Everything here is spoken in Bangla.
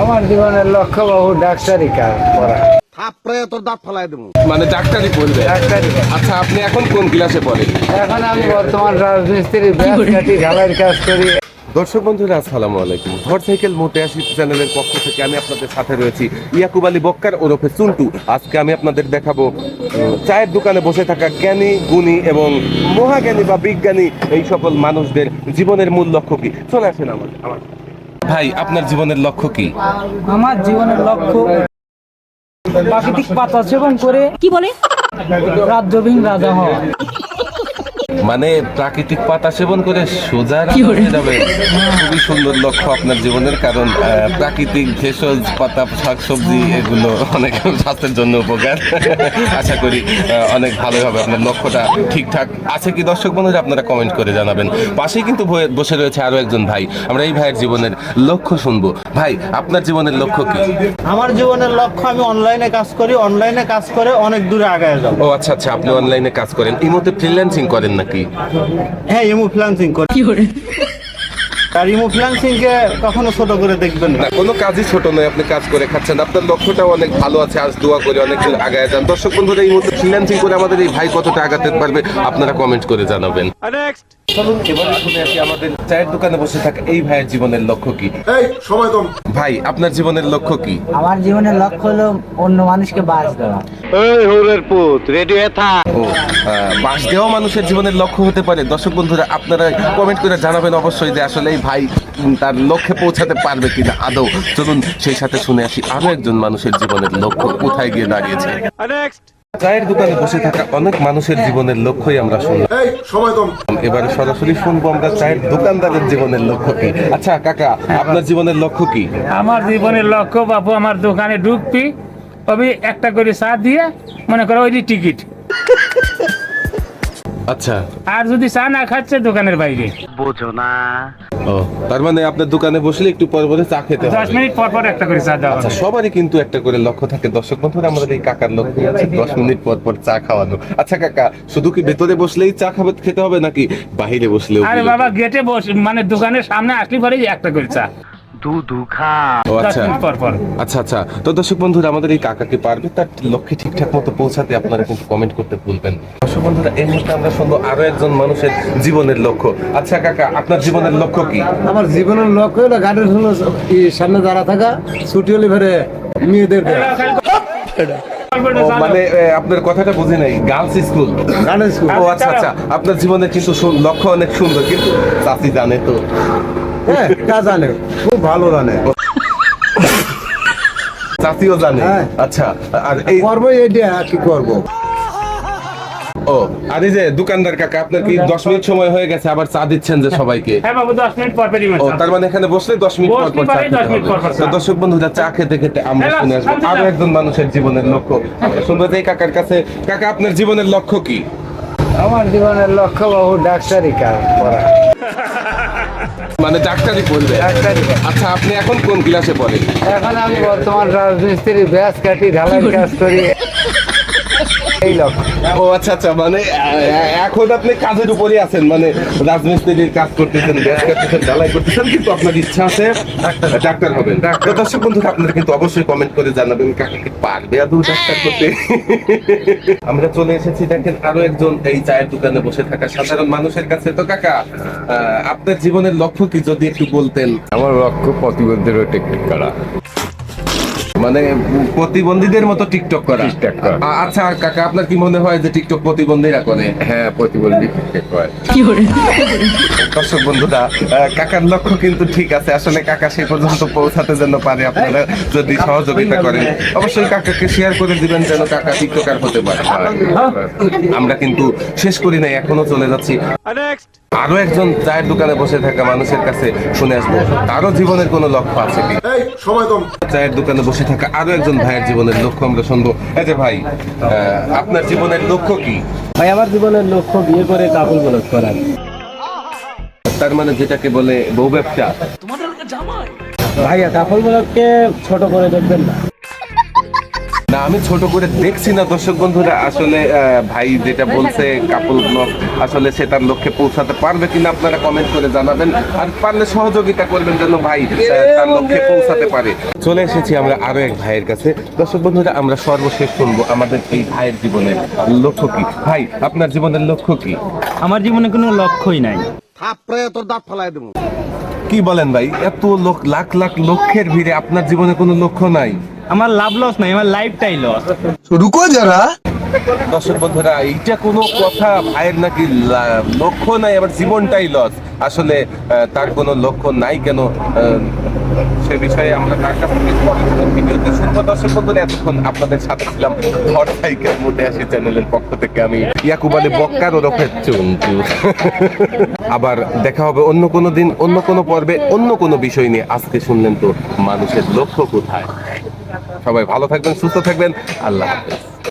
আমার জীবনের লক্ষ্য বাবু ডাক্তারি কাজ করা। থাপড়ে তোর দাঁত ফেলাই দেবো। মানে ডাক্তারি পড়বে ডাক্তারি। আচ্ছা আপনি এখন কোন ক্লাসে পড়েন? এখন আমি বর্তমান রাজমিস্ত্রি ব্যাস কাটি ঢালাইয়ের কাজ করি। দর্শক বন্ধুরা আসসালামু আলাইকুম। মোটরসাইকেল মোটে চ্যানেলের পক্ষ থেকে আমি আপনাদের সাথে রয়েছি ইয়াকুব আলী বক্কার ওরফে চুন্টু আজকে আমি আপনাদের দেখাবো চায়ের দোকানে বসে থাকা জ্ঞানী গুণী এবং মহাজ্ঞানী বা বিজ্ঞানী এই সকল মানুষদের জীবনের মূল লক্ষ্য কি? চলে আসেন আমার আমার ভাই আপনার জীবনের লক্ষ্য কি? আমার জীবনের লক্ষ্য প্রাকৃতিক পাতা সেবন করে কি বলে? রাজ্যবিহীন রাজা হওয়া। মানে প্রাকৃতিক পাতা সেবন করে সোজা হয়ে যাবে। খুবই সুন্দর লক্ষ্য আপনার জীবনের কারণ প্রাকৃতিক ভেষজ পাতা শাকসবজি এগুলো অনেক স্বাস্থ্যের জন্য উপকার। আশা করি অনেক ভালো হবে আপনার লক্ষ্যটা ঠিকঠাক। আছে কি দর্শক বন্ধুরা আপনারা কমেন্ট করে জানাবেন। পাশেই কিন্তু বসে রয়েছে আরও একজন ভাই। আমরা এই ভাইয়ের জীবনের লক্ষ্য শুনব। ভাই আপনার জীবনের লক্ষ্য কি? আমার জীবনের লক্ষ্য আমি অনলাইনে কাজ করি। অনলাইনে কাজ করে অনেক দূরে আগায় যাব। ও আচ্ছা আচ্ছা আপনি অনলাইনে কাজ করেন। এই মধ্যে ফ্রিল্যান্সিং করেন নাকি হ্যাঁ ইমো ফ্রিল্যান্সিং করি। আর ইমো ফ্রিল্যান্সিং কে কখনো ছোট করে দেখবেন না। কোনো কাজই ছোট নয় আপনি কাজ করে খাচ্ছেন। আপনার লক্ষ্যটাও অনেক ভালো আছে আজ দোয়া করে অনেক দূর আগায় যান। দর্শক বন্ধুরা এই মুহূর্তে ফ্রিল্যান্সিং করে আমাদের এই ভাই কতটা আগাতে পারবে আপনারা কমেন্ট করে জানাবেন। চলুন এবারে শুনে আসি আমাদের চায়ের দোকানে বসে থাকা এই ভাইয়ের জীবনের লক্ষ্য কি? এই সময় কম। ভাই আপনার জীবনের লক্ষ্য কি? আমার জীবনের লক্ষ্য হলো অন্য মানুষকে বাস দেওয়া। ও আহ, বাস দেওয়া মানুষের জীবনের লক্ষ্য হতে পারে। দর্শক বন্ধুরা আপনারা কমেন্ট করে জানাবেন অবশ্যই যে আসলে এই ভাই উম, তার লক্ষ্যে পৌঁছাতে পারবে কিনা আদৌ। চলুন সেই সাথে শুনে আসি আরও একজন মানুষের জীবনের লক্ষ্য কোথায় গিয়ে দাঁড়িয়েছে। চায়ের দোকানে বসে থাকা অনেক মানুষের জীবনের লক্ষ্যই আমরা শুনলাম। এবার এবারে সরাসরি শুনব আমরা চায়ের দোকানদারের জীবনের লক্ষ্য কি। আচ্ছা কাকা আপনার জীবনের লক্ষ্য কি? আমার জীবনের লক্ষ্য বাপু আমার দোকানে ঢুকবি তবে একটা করে চা দিয়ে মনে করো ওই যে টিকিট। আচ্ছা। আর যদি চা না খাচ্ছে দোকানের বাইরে। ও তার মানে আপনার দোকানে বসলে একটু পর পরে চা খেতে হবে। মিনিট পর পর একটা করে চা দেওয়া আচ্ছা সবারই কিন্তু একটা করে লক্ষ্য থাকে। দর্শক বন্ধুরা আমাদের এই কাকার লক্ষ্য আছে দশ মিনিট পর পর চা খাওয়ানো। আচ্ছা কাকা শুধু কি ভেতরে বসলেই চা খাবে খেতে হবে নাকি বাইরে বসলেও আরে বাবা গেটে বস মানে দোকানের সামনে আসলে পরেই একটা করে চা। ও আচ্ছা। আচ্ছা আচ্ছা। তো দর্শক বন্ধুরা আমাদের এই কাকাকে পারবে তার লক্ষ্যে ঠিকঠাক মতো পৌঁছাতে আপনারা কিন্তু কমেন্ট করতে ভুলবেন না। দর্শক বন্ধুরা এই মুহূর্তে আমরা শুনব আরও একজন মানুষের জীবনের লক্ষ্য। আচ্ছা কাকা আপনার জীবনের লক্ষ্য কি? আমার জীবনের লক্ষ্য হলো গাড়ির সামনে দাঁড়া থাকা ছুটি হলে ফেরে মেয়েদের মানে আপনার কথাটা বুঝি নাই গার্লস স্কুল স্কুল ও আচ্ছা আচ্ছা। আপনার জীবনে কিন্তু লক্ষ্য অনেক সুন্দর কিন্তু চাষি জানে তো। হ্যাঁ তা জানে? খুব ভালো জানে। চাষিও জানে। হ্যাঁ। আচ্ছা আর এই করব এইটা কি করব? ও আর এই যে দোকানদার কাকা আপনার কি দশ মিনিট সময় হয়ে গেছে? আবার চা দিচ্ছেন যে সবাইকে। হ্যাঁ বাবু দশ মিনিট পর পরই ও তার মানে এখানে বসলে দশ মিনিট পর পর বসলে চা খেতে 10 মিনিট পর পর চা। দর্শক বন্ধুরা চা খেতে খেতে আমরা হ্যাঁ, শুনে আসব। আরও একজন মানুষের জীবনের লক্ষ্য। শুনব যে কাকার কাছে কাকা আপনার জীবনের লক্ষ্য কি? আমার জীবনের লক্ষ্য বাবু ডাক্তারি কাজ করা। মানে ডাক্তারি পড়বে আচ্ছা আপনি এখন কোন ক্লাসে পড়েন? এখন আমি বর্তমান রাজমিস্ত্রি ব্যাস কাটি ঢালাই কাজ করি। এই ও আচ্ছা আচ্ছা মানে এখন আপনি কাজের উপরে আছেন মানে রাজমিস্ত্রির কাজ করতেছেন গ্যাস কাটতেছেন ঢালাই করতেছেন কিন্তু আপনার ইচ্ছা আছে ডাক্তার হবেন। তো দর্শক বন্ধুরা আপনারা কিন্তু অবশ্যই কমেন্ট করে জানাবেন কাকে কি পারবে আদৌ ডাক্তার করতে? আমরা চলে এসেছি দেখেন আরও একজন এই চায়ের দোকানে বসে থাকা সাধারণ মানুষের কাছে। তো কাকা আহ, আপনার জীবনের লক্ষ্য কি যদি একটু বলতেন? আমার লক্ষ্য প্রতিবন্ধীর টেকনিক করা। মানে প্রতিবন্ধীদের মতো টিকটক করা। টিকটক করা। আ- আচ্ছা কাকা আপনার কি মনে হয় যে টিকটক প্রতিবন্ধীরা করে? হ্যাঁ প্রতিবন্ধী টিকটক করে। দর্শক বন্ধুরা কাকার লক্ষ্য কিন্তু ঠিক আছে। আসলে কাকা সেই পর্যন্ত পৌঁছাতে যেন পারে আপনারা যদি সহযোগিতা করেন। অবশ্যই কাকাকে শেয়ার করে দিবেন যেন কাকা টিকটকার হতে পারে। আমরা কিন্তু শেষ করি নাই এখনও চলে যাচ্ছি। আরও একজন চায়ের দোকানে বসে থাকা মানুষের কাছে শুনে আসব। তারও জীবনের কোনো লক্ষ্য আছে কি? এই সময় কম। চায়ের দোকানে বসে থাকা আরও একজন ভাইয়ের জীবনের লক্ষ্য আমরা শুনব। এই যে ভাই আহ, আপনার জীবনের লক্ষ্য কি? ভাই আমার জীবনের লক্ষ্য বিয়ে করে কাপড় বলক করা। তার মানে যেটাকে বলে বউ ব্যবসা। ভাইয়া কাপড় বলককে ছোট করে দেখবেন না। না আমি ছোট করে দেখছি না দর্শক বন্ধুরা। আসলে আহ, ভাই যেটা বলছে কাপল ব্লগ আসলে সে তার লক্ষ্যে পৌঁছাতে পারবে কিনা আপনারা কমেন্ট করে জানাবেন। আর পারলে সহযোগিতা করবেন যেন ভাই তার লক্ষ্যে পৌঁছাতে পারে। চলে এসেছি আমরা আরও এক ভাইয়ের কাছে। দর্শক বন্ধুরা আমরা সর্বশেষ শুনব আমাদের এই ভাইয়ের জীবনের লক্ষ্য কি? ভাই আপনার জীবনের লক্ষ্য কি? আমার জীবনে কোনো লক্ষ্যই নাই। কি বলেন ভাই? এত লোক লাখ লাখ লক্ষ্যের ভিড়ে আপনার জীবনে কোনো লক্ষ্য নাই। আমার লাভ লস নাই আমার লাইফটাই লস দর্শক বন্ধুরা, এইটা কোনো কথা ভাইয়ের নাকি লক্ষ্য নাই, আবার জীবনটাই লস আসলে তার কোনো লক্ষ্য নাই কেন? সে বিষয়ে আমরা তার কাছ থেকে ভিডিওতে শুনব। দর্শক বন্ধুরা, এতক্ষণ আপনাদের সাথে ছিলাম ঘর চ্যানেলের পক্ষ থেকে আমি ইয়াকুব বক্কার ওরফে চুমচু আবার দেখা হবে অন্য কোনো দিন, অন্য কোনো পর্বে, অন্য কোনো বিষয় নিয়ে। আজকে শুনলেন তো মানুষের লক্ষ্য কোথায়? সবাই ভালো থাকবেন, সুস্থ থাকবেন। আল্লাহ হাফেজ।